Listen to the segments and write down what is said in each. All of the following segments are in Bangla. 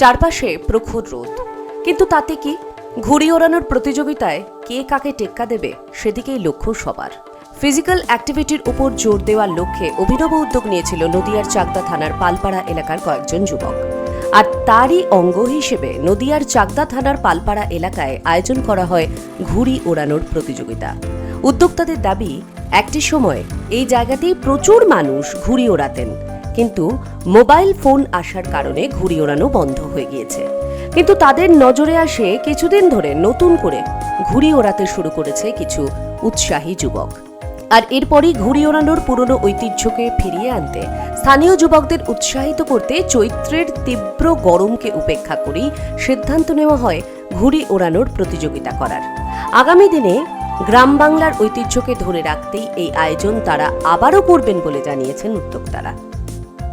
চারপাশে প্রখর রোদ। কিন্তু তাতে কি? ঘুড়ি ওড়ানোর প্রতিযোগিতায় কে কাকে টেক্কা দেবে সেদিকেই লক্ষ্য সবার। ফিজিক্যাল অ্যাক্টিভিটির উপর জোর দেওয়ার লক্ষ্যে অভিনব উদ্যোগ নিয়েছিল নদিয়ার চাকদা থানার পালপাড়া এলাকার কয়েকজন যুবক। আর তারই অঙ্গ হিসেবে নদিয়ার চাকদা থানার পালপাড়া এলাকায় আয়োজন করা হয় ঘুড়ি ওড়ানোর প্রতিযোগিতা। উদ্যোক্তাদের দাবি, একটি সময় এই জায়গাতেই প্রচুর মানুষ ঘুড়ি ওড়াতেন। কিন্তু মোবাইল ফোন আসার কারণে ঘুড়ি ওড়ানো বন্ধ হয়ে গিয়েছে। কিন্তু তাদের নজরে আসে কিছুদিন ধরে নতুন করে ঘুড়ি ওড়াতে শুরু করেছে কিছু উৎসাহী যুবক। আর এরপরই ঘুড়ি ওড়ানোর পুরনো ঐতিহ্যকে ফিরিয়ে আনতে স্থানীয় যুবকদের উৎসাহিত করতে চৈত্রের তীব্র গরমকে উপেক্ষা করেই সিদ্ধান্ত নেওয়া হয় ঘুড়ি ওড়ানোর প্রতিযোগিতা করার। আগামী দিনে গ্রাম বাংলার ঐতিহ্যকে ধরে রাখতেই এই আয়োজন তারা আবারও করবেন বলে জানিয়েছেন উদ্যোক্তারা।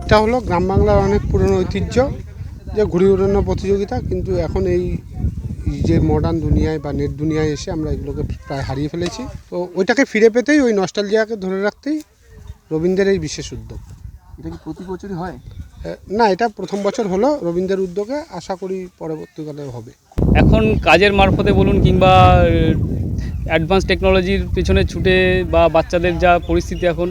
এটা হলো গ্রাম বাংলার অনেক পুরনো ঐতিহ্য যে ঘুড়ি উড়ানো প্রতিযোগিতা কিন্তু এখন এই এই যে মডার্ন দুনিয়ায় বা নেট দুনিয়ায় এসে আমরা এগুলোকে প্রায় হারিয়ে ফেলেছি। তো ওইটাকে ফিরে পেতেই ওই নস্টালজিয়াকে ধরে রাখতেই রবীন্দ্রের এই বিশেষ উদ্যোগ। এটা কি প্রতি বছরই হয়? না এটা প্রথম বছর হলো রবীন্দ্রের উদ্যোগে আশা করি পরবর্তীকালে হবে। এখন কাজের মারফতে বলুন কিংবা অ্যাডভান্স টেকনোলজির পেছনে ছুটে বা বাচ্চাদের যা পরিস্থিতি এখন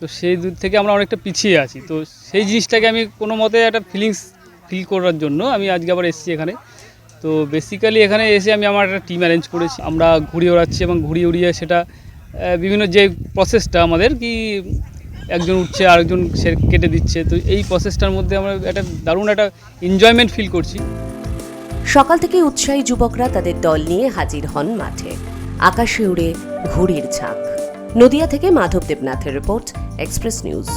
তো সেই দূর থেকে আমরা অনেকটা পিছিয়ে আছি। তো সেই জিনিসটাকে আমি কোনো মতে একটা ফিলিংস ফিল করার জন্য আমি আজকে আবার এসেছি এখানে। তো বেসিক্যালি এখানে এসে আমি আমার একটা টিম অ্যারেঞ্জ করেছি। আমরা ঘুড়ি ওড়াচ্ছি এবং ঘুরিয়ে উড়িয়ে সেটা বিভিন্ন যে প্রসেসটা আমাদের কি একজন উঠছে, আরেকজন সে কেটে দিচ্ছে। তো এই প্রসেসটার মধ্যে আমরা একটা দারুণ একটা এনজয়মেন্ট ফিল করছি। সকাল থেকে উৎসাহী যুবকরা তাদের দল নিয়ে হাজির হন মাঠে। আকাশে উড়ে ঘুড়ির ঝাঁক। নদিয়া থেকে মাধব দেবনাথের রিপোর্ট Express News.